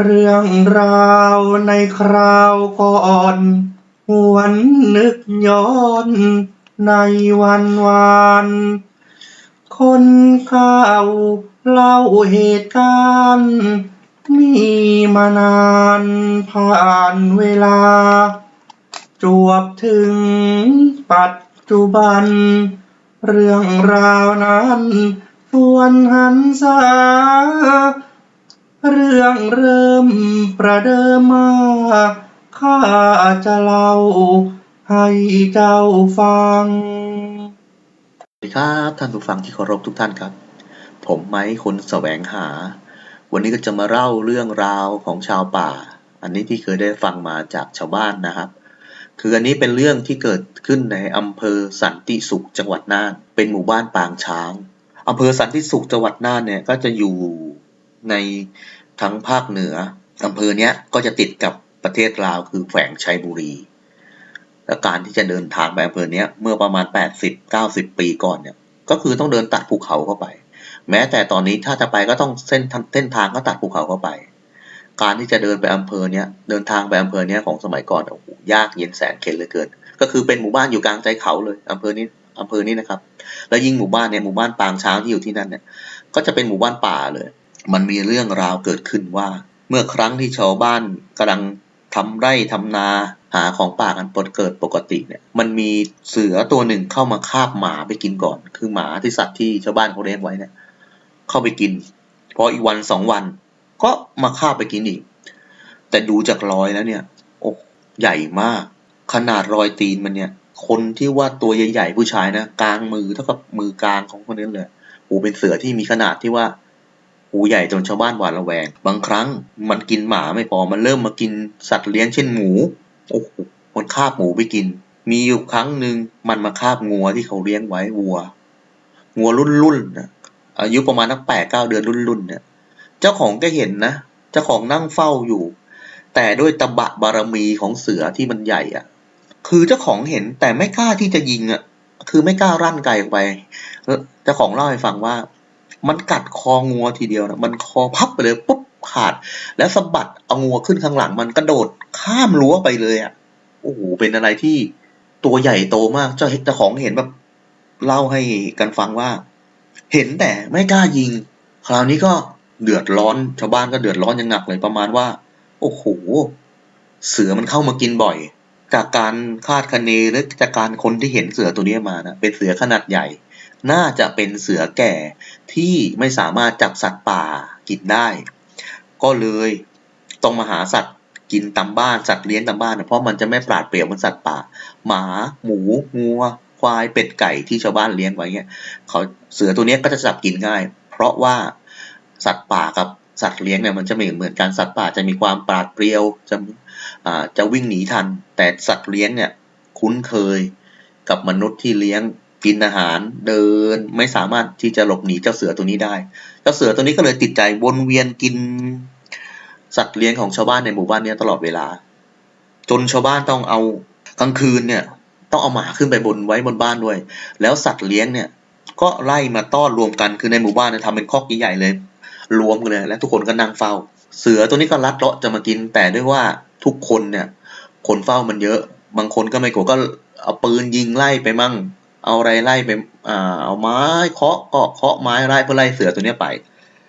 เรื่องราวในคราวก่อนหวนนึกย้อนในวันวาน คนเก่าเล่าเหตุการณ์ มีมานานผ่านเวลา จวบถึงปัจจุบัน เรื่องราวนั้นทวนหันษา เรื่องเริ่มประเดิมมาข้าจะเล่าให้เจ้าฟัง สวัสดีครับท่านผู้ฟังที่เคารพทุกท่านครับ ผมไม้คนแสวงหา วันนี้ก็จะมาเล่าเรื่องราวของชาวป่า อันนี้ที่เคยได้ฟังมาจากชาวบ้านนะครับ คืออันนี้เป็นเรื่องที่เกิดขึ้นในอำเภอสันติสุขจังหวัดน่าน เป็นหมู่บ้านปางช้างอำเภอสันติสุขจังหวัดน่านเนี่ยก็จะอยู่ใน ทั้งภาคเหนืออำเภอเนี้ยก็จะติดกับประเทศลาวคือแขวงชัยบุรี และการที่จะเดินทางไปอำเภอเนี้ยเมื่อประมาณ 80-90 ปีก่อนเนี่ยก็คือต้องเดินตัดภูเขาเข้าไป แม้แต่ตอนนี้ถ้าจะไปก็ต้องเส้นเส้นทางก็ตัดภูเขาเข้าไป การที่จะเดินไปอำเภอเนี้ยเดินทางไปอำเภอเนี้ยของสมัยก่อนโอ้โหยากเย็นแสนเข็ญเหลือเกิน ก็คือเป็นหมู่บ้านอยู่กลางใจเขาเลยอำเภอนี้อำเภอนี้นะครับ แล้วยิ่งหมู่บ้านเนี่ยหมู่บ้านปางช้างที่อยู่ที่นั่นเนี่ยก็จะเป็นหมู่บ้านป่าเลย มันมีเรื่องราวเกิดขึ้นว่า เมื่อครั้งที่ชาวบ้านกำลังทำไร่ทำนาหาของป่ากันปกเกิดปกติเนี่ย มันมีเสือตัวหนึ่งเข้ามาคาบหมาไปกินก่อน คือหมาที่สัตว์ที่ชาวบ้านเขาเลี้ยงไว้เนี่ย เข้าไปกิน พออีกวันสองวันก็มาคาบไปกินอีก แต่ดูจากรอยแล้วเนี่ยโอ้ใหญ่มาก ขนาดรอยตีนมันเนี่ย คนที่ว่าตัวใหญ่ๆผู้ชายนะกลางมือเท่ากับมือกลางของคนนั้นเลยโอ้เป็นเสือที่มีขนาดที่ว่า หูใหญ่จนชาวบ้านหวาดระแวง บางครั้งมันกินหมาไม่พอมันเริ่มมากินสัตว์เลี้ยงเช่นหมู โอ้โหมันคาบหมูไปกิน มีอยู่ครั้งหนึ่งมันมาคาบงัวที่เขาเลี้ยงไว้วัว งัวรุ่นรุ่นๆนะอายุประมาณนักแปดเก้าเดือนรุ่นรุ่นๆเนี่ย เจ้าของก็เห็นนะ เจ้าของนั่งเฝ้าอยู่ แต่ด้วยตะบะบารมีของเสือที่มันใหญ่อะคือเจ้าของเห็นแต่ไม่กล้าที่จะยิงอะคือไม่กล้ารั่นไกลออกไป เจ้าของเล่าให้ฟังว่า มันกัดคองัวทีเดียวนะมันคอพับไปเลยปุ๊บขาด แล้วสะบัดเอางัวขึ้นข้างหลัง มันกระโดดข้ามรั้วไปเลยอะโอ้โหเป็นอะไรที่ตัวใหญ่โตมากเจ้าเจ้าของเห็นแบบเล่าให้กันฟังว่า เห็นแต่ไม่กล้ายิง คราวนี้ก็เดือดร้อนชาวบ้านก็เดือดร้อนอย่างหนักเลยประมาณว่า โอ้โหเสือมันเข้ามากินบ่อย จากการคาดคะเนหรือจากการคนที่เห็นเสือตัวนี้มานะเป็นเสือขนาดใหญ่ น่าจะเป็นเสือแก่ที่ไม่สามารถจับสัตว์ป่ากินได้ ก็เลยต้องมาหาสัตว์กินตามบ้านสัตว์เลี้ยงตามบ้าน เพราะมันจะไม่ปราดเปรียวเหมือนสัตว์ป่า หมาหมูงัว ควายเป็ดไก่ที่ชาวบ้านเลี้ยงไว้เนี่ยเขาเสือตัวนี้ก็จะจับกินง่าย เพราะว่าสัตว์ป่ากับสัตว์เลี้ยงเนี่ยมันจะไม่เหมือนกันสัตว์ป่าจะมีความปราดเปรียวจะอ่าจะวิ่งหนีทัน แต่สัตว์เลี้ยงเนี่ยคุ้นเคยกับมนุษย์ที่เลี้ยง กินอาหารเดินไม่สามารถที่จะหลบหนีเจ้าเสือตัวนี้ได้ เจ้าเสือตัวนี้ก็เลยติดใจวนเวียนกินสัตว์เลี้ยงของชาวบ้านในหมู่บ้านนี้ตลอดเวลา จนชาวบ้านต้องเอากลางคืนเนี่ย ต้องเอาหมาขึ้นไปบนไว้บนบ้านด้วย แล้วสัตว์เลี้ยงเนี่ย ก็ไล่มาต้อนรวมกันคือในหมู่บ้านเนี่ยทำเป็นคอกใหญ่เลย รวมกันเลยและทุกคนก็นั่งเฝ้า เสือตัวนี้ก็ลัดเลาะจะมากิน แต่ด้วยว่าทุกคนเนี่ย คนเฝ้ามันเยอะ บางคนก็ไม่กลัวก็เอาปืนยิงไล่ไปมั่ง เอาอะไรไล่ไปอ่าเอาไม้เคาะก็เคาะไม้ไล่เพื่อไล่เสือตัวนี้ไป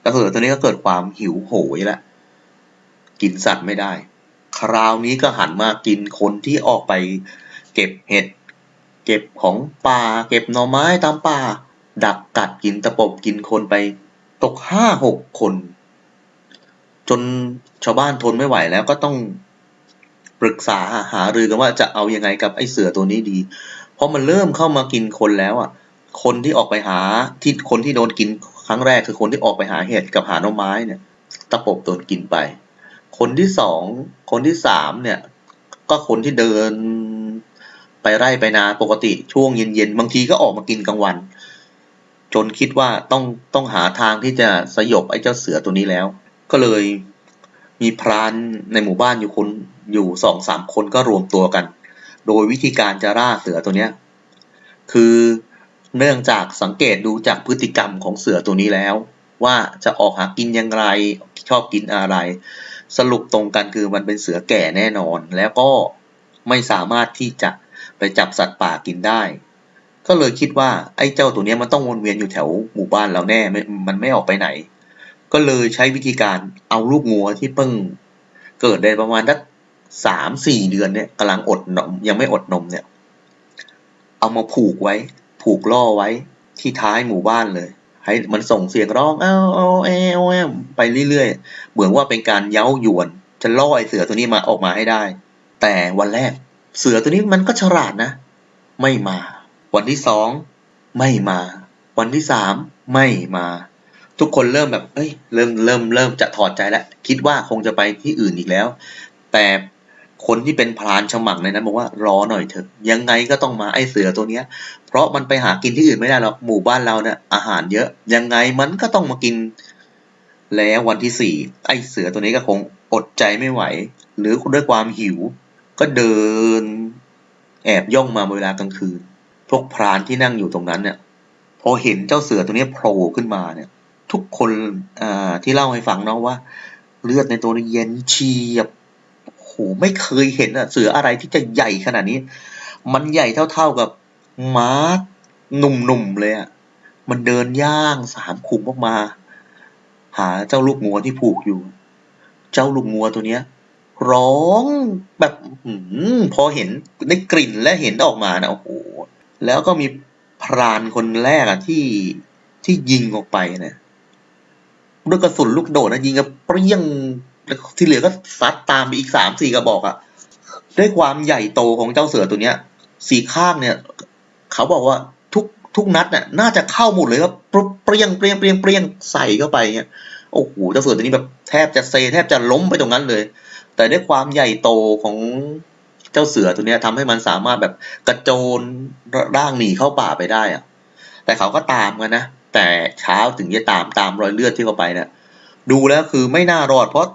แล้วเสือตัวนี้ก็เกิดความหิวโหยละกินสัตว์ไม่ได้ คราวนี้ก็หันมากินคนที่ออกไป เก็บเห็ด เก็บของป่า เก็บหน่อไม้ตามป่า ดักกัดกินตะปบกินคนไป ตกห้าหกคน จนชาวบ้านทนไม่ไหวแล้วก็ต้องปรึกษาหารือกันว่าจะเอายังไงกับไอ้เสือตัวนี้ดี เพราะมันเริ่มเข้ามากินคนแล้วอะ คนที่ออกไปหาที่คนที่โดนกินครั้งแรกคือคนที่ออกไปหาเห็ดกับหาหน่อไม้เนี่ย ตะปบโดนกินไป คนที่สองคนที่สามเนี่ย ก็คนที่เดินไปไร่ไปนาปกติช่วงเย็นๆบางทีก็ออกมากินกลางวัน จนคิดว่าต้องต้องหาทางที่จะสยบไอ้เจ้าเสือตัวนี้แล้ว ก็เลยมีพรานในหมู่บ้านอยู่คนอยู่สองสามคนก็รวมตัวกัน โดยวิธีการจะล่าเสือตัวเนี้ยคือเนื่องจากสังเกตดูจากพฤติกรรมของเสือตัวนี้แล้ว ว่าจะออกหากินอย่างไรชอบกินอะไร สรุปตรงกันคือมันเป็นเสือแก่แน่นอน แล้วก็ไม่สามารถที่จะไปจับสัตว์ป่ากินได้ ก็เลยคิดว่าไอ้เจ้าตัวนี้มันต้องวนเวียนอยู่แถวหมู่บ้านเราแน่ไม่มันไม่ออกไปไหน ก็เลยใช้วิธีการเอาลูกงัวที่เพิ่งเกิดได้ประมาณสัก สามสี่เดือนเนี่ยกำลังอดนมยังไม่อดนมเนี่ย เอามาผูกไว้ ผูกล่อไว้ที่ท้ายหมู่บ้านเลย ให้มันส่งเสียงร้องเอ้าเอ้าเอ้าเอ้าไปเรื่อยๆ เหมือนว่าเป็นการเย้ายวนจะล่อไอเสือตัวนี้มาออกมาให้ได้ แต่วันแรก เสือตัวนี้มันก็ฉลาดนะ ไม่มา วันที่สองไม่มา วันที่สามไม่มา ทุกคนเริ่มแบบเอ้ยเริ่มเริ่มเริ่มจะถอดใจแล้วคิดว่าคงจะไปที่อื่นอีกแล้ว แต่ คนที่เป็นพรานฉมังในนั้นบอกว่ารอหน่อยเถอะ ยังไงก็ต้องมาไอ้เสือตัวเนี้ย เพราะมันไปหากินที่อื่นไม่ได้หรอกหมู่บ้านเราเนี่ยอาหารเยอะ ยังไงมันก็ต้องมากิน แล้ววันที่สี่ไอ้เสือตัวนี้ก็คงอดใจไม่ไหว หรือด้วยความหิว ก็เดิน แอบย่องมาเวลากลางคืน พวกพรานที่นั่งอยู่ตรงนั้นเนี่ยพอเห็นเจ้าเสือตัวนี้โผล่ขึ้นมาเนี่ย ทุกคนอ่าที่เล่าให้ฟังเนาะว่า เลือดในตัวนี้เย็นเฉียบ โอ้โหไม่เคยเห็นอะเสืออะไรที่จะใหญ่ขนาดนี้ มันใหญ่เท่าๆกับม้าหนุ่มๆเลยอะมันเดินย่างสามขุมออกมา หาเจ้าลูกงัวที่ผูกอยู่ เจ้าลูกงัวตัวเนี้ย ร้องแบบอพอเห็นได้กลิ่นและเห็นออกมานะโอ้โหแล้วก็มีพรานคนแรกอะที่ที่ยิงออกไปนี่ยด้วยกระสุนลูกโดดนะยิงกับเปรี้ยง ที่เหลือก็ซัดตามไปอีกสามสี่กระบอกอะด้วยความใหญ่โตของเจ้าเสือตัวเนี้ย สีข้างเนี่ย เขาบอกว่าทุกทุกนัดเนี่ยน่าจะเข้าหมดเลยครับเปรี้ยงเปรี้ยงเปรี้ยงเปรี้ยงใส่เข้าไปเนี่ยโอ้โหเจ้าเสือตัวนี้แบบแทบจะเซแทบจะล้มไปตรงนั้นเลย แต่ด้วยความใหญ่โตของเจ้าเสือตัวนี้ยทำให้มันสามารถแบบกระโจนร่างหนีเข้าป่าไปได้อะแต่เขาก็ตามกันนะแต่เช้าถึงจะตามตามรอยเลือดที่เข้าไปเนี่ยดูแล้วคือไม่น่ารอดเพราะ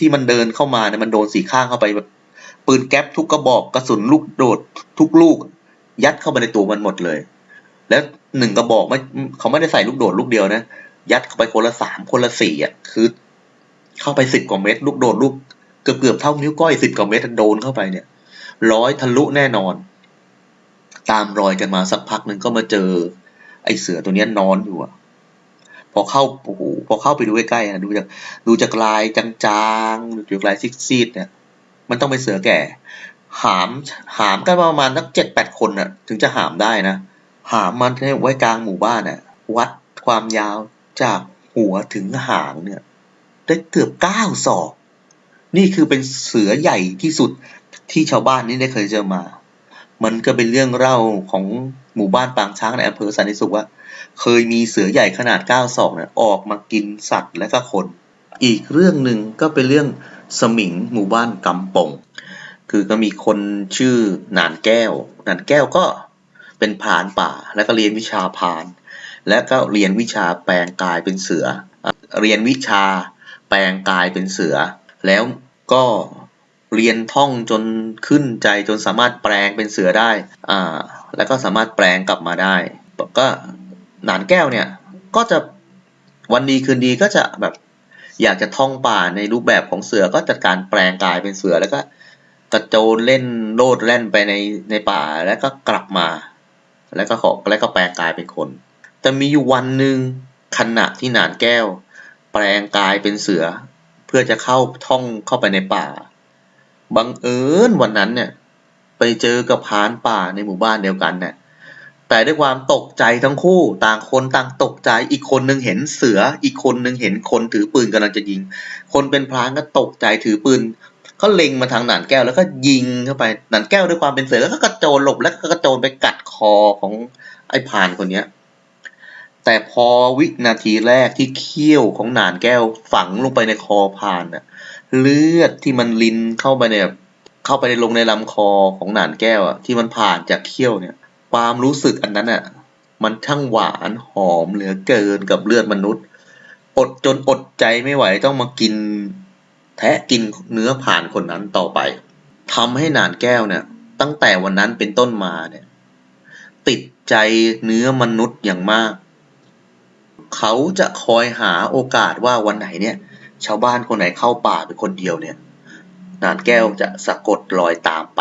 ที่มันเดินเข้ามาเนี่ยมันโดนสีข้างเข้าไปแบบปืนแก๊ปทุกกระบอกกระสุนลูกโดดทุกลูก ยัดเข้าไปในตัวมันหมดเลย แล้วหนึ่งกระบอกไม่เขาไม่ได้ใส่ลูกโดดลูกเดียวนะยัดเข้าไปคนละสามคนละสี่อะคือ เข้าไปสิบกว่าเม็ดลูกโดดลูกเกือบเกือบเท่านิ้วก้อยสิบกว่าเม็ดโดนเข้าไปเนี่ย ร้อยทะลุแน่นอน ตามรอยกันมาสักพักหนึ่งก็มาเจอ ไอ้เสือตัวนี้นอนอยู่อะ พอเข้าโอ้โหพอเข้าไปดูใกล้ๆนะดูจากดูจากลายจางๆดูจากลายซีดๆเนี่ย มันต้องเป็นเสือแก่ หามหามกันประมาณสักเจ็ดแปดคนน่ะ ถึงจะหามได้นะ หามมันไว้กลางหมู่บ้านน่ะ วัดความยาวจากหัวถึงหางเนี่ย ได้เกือบเก้าศอก นี่คือเป็นเสือใหญ่ที่สุดที่ชาวบ้านนี่ได้เคยเจอมา มันก็เป็นเรื่องเล่าของหมู่บ้านปางช้างในอำเภอสันติสุขว่า เคยมีเสือใหญ่ขนาดเก้าศอกเนี่ยออกมากินสัตว์และก็คน อีกเรื่องหนึ่งก็เป็นเรื่องสมิงหมู่บ้านกำปง คือก็มีคนชื่อหนานแก้วหนานแก้วก็เป็นพรานป่า แล้วก็เรียนวิชาพราน และก็เรียนวิชาแปลงกายเป็นเสือ เรียนวิชาแปลงกายเป็นเสือ แล้วก็เรียนท่องจนขึ้นใจจนสามารถแปลงเป็นเสือได้ อ่า แล้วก็สามารถแปลงกลับมาได้ ก็ หนานแก้วเนี่ยก็จะวันดีคืนดีก็จะแบบอยากจะท่องป่าในรูปแบบของเสือก็จัดการแปลงกายเป็นเสือแล้วก็กระโจนเล่นโลดแล่นไปในในป่าแล้วก็กลับมา แล้วก็ขอแล้วก็แปลงกายเป็นคน แต่มีอยู่วันหนึ่งขณะที่หนานแก้ว แปลงกายเป็นเสือ เพื่อจะเข้าท่องเข้าไปในป่าบังเอิญวันนั้นเนี่ยไปเจอกับพานป่าในหมู่บ้านเดียวกันเนี่ย แต่ด้วยความตกใจทั้งคู่ต่างคนต่างตกใจอีกคนนึงเห็นเสืออีกคนนึงเห็นคนถือปืนกำลังจะยิง คนเป็นพรานก็ตกใจถือปืนก็เล็งมาทางหนานแก้วแล้วก็ยิงเข้าไปหนานแก้วด้วยความเป็นเสือแล้วก็กระโจนหลบแล้วก็กระโจนไปกัดคอของไอ้พรานคนเนี้ย แต่พอวินาทีแรกที่เขี้ยวของหนานแก้วฝังลงไปในคอพรานน่ะเลือดที่มันลินเข้าไปในเข้าไปในลงในลำคอของหนานแก้วอะที่มันผ่านจากเขี้ยวเนี่ย ความรู้สึกอันนั้นอะ มันช่างหวานหอมเหลือเกินกับเลือดมนุษย์ อดจนอดใจไม่ไหวต้องมากิน แทะกินเนื้อผ่านคนนั้นต่อไปทำให้หนานแก้วเนี่ย ตั้งแต่วันนั้นเป็นต้นมาเนี่ย ติดใจเนื้อมนุษย์อย่างมาก เขาจะคอยหาโอกาสว่าวันไหนเนี่ย ชาวบ้านคนไหนเข้าป่าเป็นคนเดียวเนี่ย นานแก้วจะสะกดรอยตามไป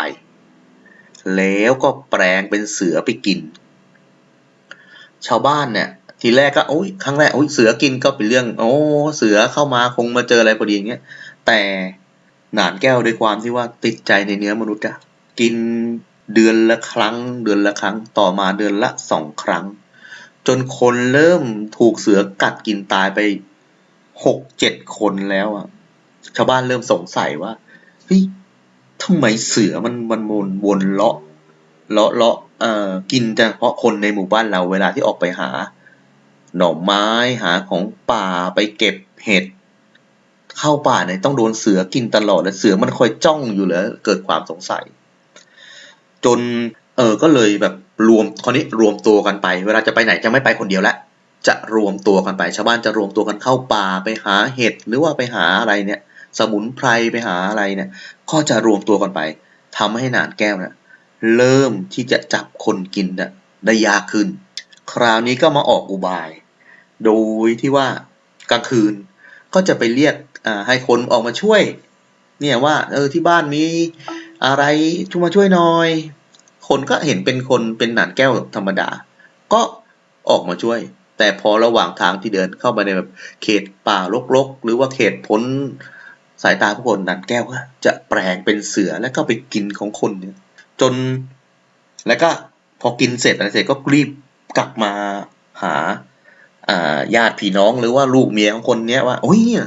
แล้วก็แปลงเป็นเสือไปกิน ชาวบ้านเนี่ย ทีแรกก็โอ้ยครั้งแรกโอ้ยเสือกินก็เป็นเรื่อง โอ้เสือเข้ามาคงมาเจออะไรพอดีอย่างเงี้ยแต่หนานแก้วด้วยความที่ว่าติดใจในเนื้อมนุษย์อะกินเดือนละครั้ง เดือนละครั้งต่อมาเดือนละสองครั้ง จนคนเริ่มถูกเสือกัดกินตายไปหกเจ็ดคนแล้วอะชาวบ้านเริ่มสงสัยว่าเฮ้ย ทำไมเสือมันมันวนวนเลาะเลาะเลาะเอ่อกินแต่เฉพาะคนในหมู่บ้านเราเวลาที่ออกไปหา หน่อไม้หาของป่าไปเก็บเห็ดเข้าป่าเนี่ยต้องโดนเสือกินตลอดเลยเสือมันคอยจ้องอยู่เลยเกิดความสงสัย จนเออก็เลยแบบรวมคราวนี้รวมตัวกันไป เวลาจะไปไหนจะไม่ไปคนเดียวละจะรวมตัวกันไป ชาวบ้านจะรวมตัวกันเข้าป่าไปหาเห็ดหรือว่าไปหาอะไรเนี่ย สมุนไพรไปหาอะไรเนี่ยก็จะรวมตัวกันไปทำให้หนานแก้วเนี่ยเริ่มที่จะจับคนกินน่ะได้ยากขึ้น คราวนี้ก็มาออกอุบาย โดยที่ว่ากลางคืนก็จะไปเรียกอ่าให้คนออกมาช่วย เนี่ยว่าเออที่บ้านมีอะไรช่วยมาช่วยหน่อย คนก็เห็นเป็นคนเป็นหนานแก้วธรรมดา ก็ออกมาช่วย แต่พอระหว่างทางที่เดินเข้าไปในแบบเขตป่ารกๆ หรือว่าเขตพ้น สายตาผู้คนนานแก้วก็จะแปลงเป็นเสือแล้วก็ไปกินของคนเนี่ยจนแล้วก็พอกินเสร็จอะไรเสร็จก็รีบกลับมาหาญาติพี่น้องหรือว่าลูกเมียของคนเนี้ยว่าโอ้ยเนี่ย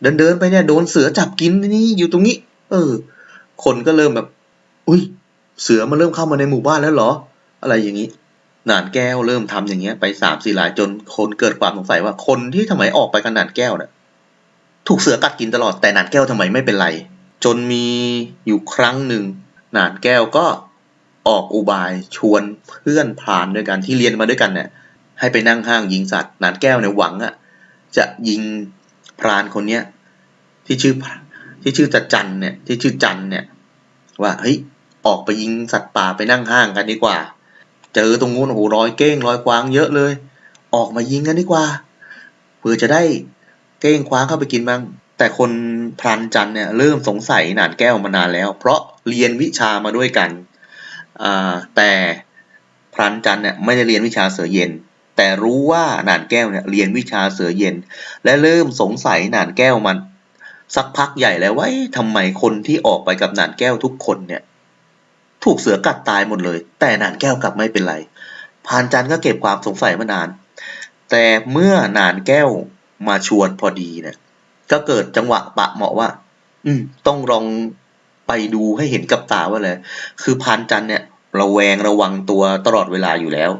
เดินเดินไปเนี่ยโดนเสือจับกินนี่อยู่ตรงนี้ เออ คนก็เริ่มแบบ อุ้ยเสือมันเริ่มเข้ามาในหมู่บ้านแล้วเหรอ อะไรอย่างนี้หนานแก้วเริ่มทำอย่างเงี้ยไปสามสี่รายจนคนเกิดความสงสัยว่าคนที่ทำไมออกไปกับหนานแก้วเนี่ย ถูกเสือกัดกินตลอดแต่หนานแก้วทำไมไม่เป็นไร จนมีอยู่ครั้งหนึ่งหนานแก้วก็ออกอุบายชวนเพื่อนพรานด้วยกันที่เรียนมาด้วยกันเนี่ยให้ไปนั่งห้างยิงสัตว์หนานแก้วเนี่ยหวังอะจะยิงพรานคนเนี้ยที่ชื่อที่ชื่อจัจันเนี่ยที่ชื่อจันเนี่ยว่าเฮ้ยออกไปยิงสัตว์ป่าไปนั่งห้างกันดีกว่า เจอตรงนู้นโอ้โหรอยเก้งรอยกวางเยอะเลย ออกมายิงกันดีกว่าเพื่อจะได้ เก้งคว้างเข้าไปกินบ้าง แต่คนพรานจันเนี่ยเริ่มสงสัยหนานแก้วมานานแล้ว เพราะเรียนวิชามาด้วยกันอ่าแต่พรานจันเนี่ยไม่ได้เรียนวิชาเสือเย็น แต่รู้ว่าหนานแก้วเนี่ยเรียนวิชาเสือเย็น และเริ่มสงสัยหนานแก้วมันสักพักใหญ่แล้วว่าทำไมคนที่ออกไปกับหนานแก้วทุกคนเนี่ย ถูกเสือกัดตายหมดเลย แต่หนานแก้วกลับไม่เป็นไรพรานจันก็เก็บความสงสัยมานาน แต่เมื่อหนานแก้ว มาชวนพอดีเนี่ยก็เกิดจังหวะปะเหมาะว่า อืม ต้องลองไปดูให้เห็นกับตาว่าเลยคือพรานจันเนี่ยระแวงระวังตัวตลอดเวลาอยู่แล้ว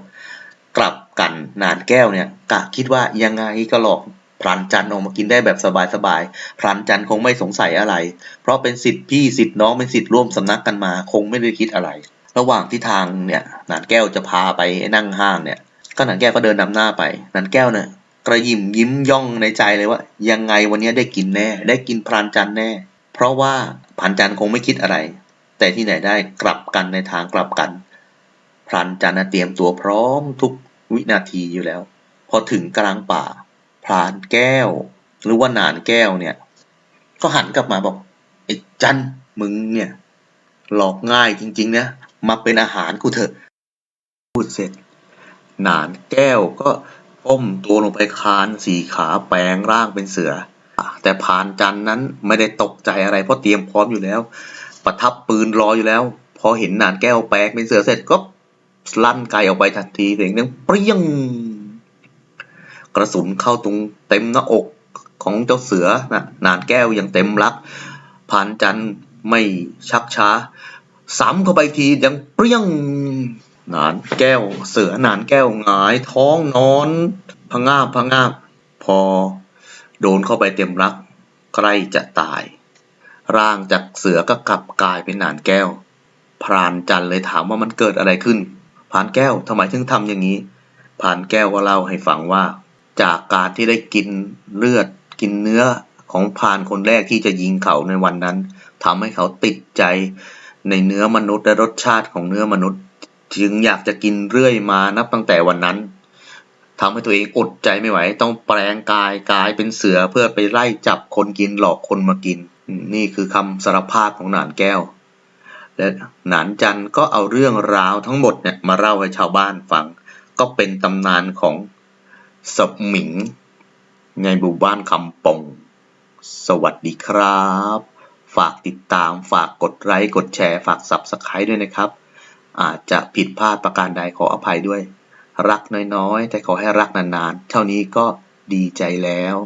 กลับกันนานแก้วเนี่ยกะคิดว่ายังไงก็หลอกพรานจันออกมากินได้แบบสบายๆพรานจันคงไม่สงสัยอะไร เพราะเป็นสิทธิ์พี่สิทธิ์น้องเป็นสิทธิ์ร่วมสำนักกันมา คงไม่ได้คิดอะไร ระหว่างที่ทางเนี่ยนานแก้วจะพาไปนั่งห้างเนี่ย ก็นานแก้วก็เดินนำหน้าไปนานแก้วเนี่ย กระยิมยิ้มย่องในใจเลยว่า ยังไงวันนี้ได้กินแน่ ได้กินพรานจันแน่ เพราะว่าพรานจันคงไม่คิดอะไร แต่ที่ไหนได้กลับกันในทางกลับกันพรานจันเตรียมตัวพร้อมทุกวินาทีอยู่แล้ว พอถึงกลางป่าพรานแก้ว หรือว่านานแก้วเนี่ย ก็หันกลับมาบอกไอ้จันมึงเนี่ย หลอกง่ายจริงๆนะมาเป็นอาหารกูเถอะพูดเสร็จ นานแก้วก็ ก้มตัวลงไปคานสี่ขาแปลงร่างเป็นเสือ แต่พรานจันนั้นไม่ได้ตกใจอะไรเพราะเตรียมพร้อมอยู่แล้ว ประทับปืนรออยู่แล้ว พอเห็นนานแก้วแปลงเป็นเสือเสร็จก็ลั่นไกลออกไปทันทีเสียงดังเปรี้ยง กระสุนเข้าตรงเต็มหน้าอกของเจ้าเสือนะนานแก้วยังเต็มรักพรานจันไม่ชักช้า ซ้ำเข้าไปทียังเปรี้ยง หนานแก้วเสือหนานแก้วหงาย ท้องนอนพงาบพงาบพอ โดนเข้าไปเต็มรักใกล้จะตาย ร่างจากเสือก็กลับกลายเป็นหนานแก้ว พรานจันเลยถามว่ามันเกิดอะไรขึ้นพรานแก้วทำไมถึงทำอย่างนี้พรานแก้วก็เล่าให้ฟังว่า จากการที่ได้กินเลือดกินเนื้อของพรานคนแรกที่จะยิงเขาในวันนั้นทำให้เขาติดใจในเนื้อมนุษย์และรสชาติของเนื้อมนุษย์ จึงอยากจะกินเรื่อยมานับตั้งแต่วันนั้นทำให้ตัวเองอดใจไม่ไหว ต้องแปลงกายกลายเป็นเสือเพื่อไปไล่จับคนกินหลอกคนมากิน นี่คือคำสารภาพของหนานแก้ว และหนานจันทร์ก็เอาเรื่องราวทั้งหมดเนี่ยมาเล่าให้ชาวบ้านฟัง ก็เป็นตำนานของสมิง ในหมู่บ้านคำปง สวัสดีครับ ฝากติดตามฝากกดไลค์กดแชร์ ฝาก Subscribe ด้วยนะครับ อาจจะผิดพลาดประการใดขออภัยด้วย รักน้อยๆ แต่ขอให้รักนานๆ เท่านี้ก็ดีใจแล้ว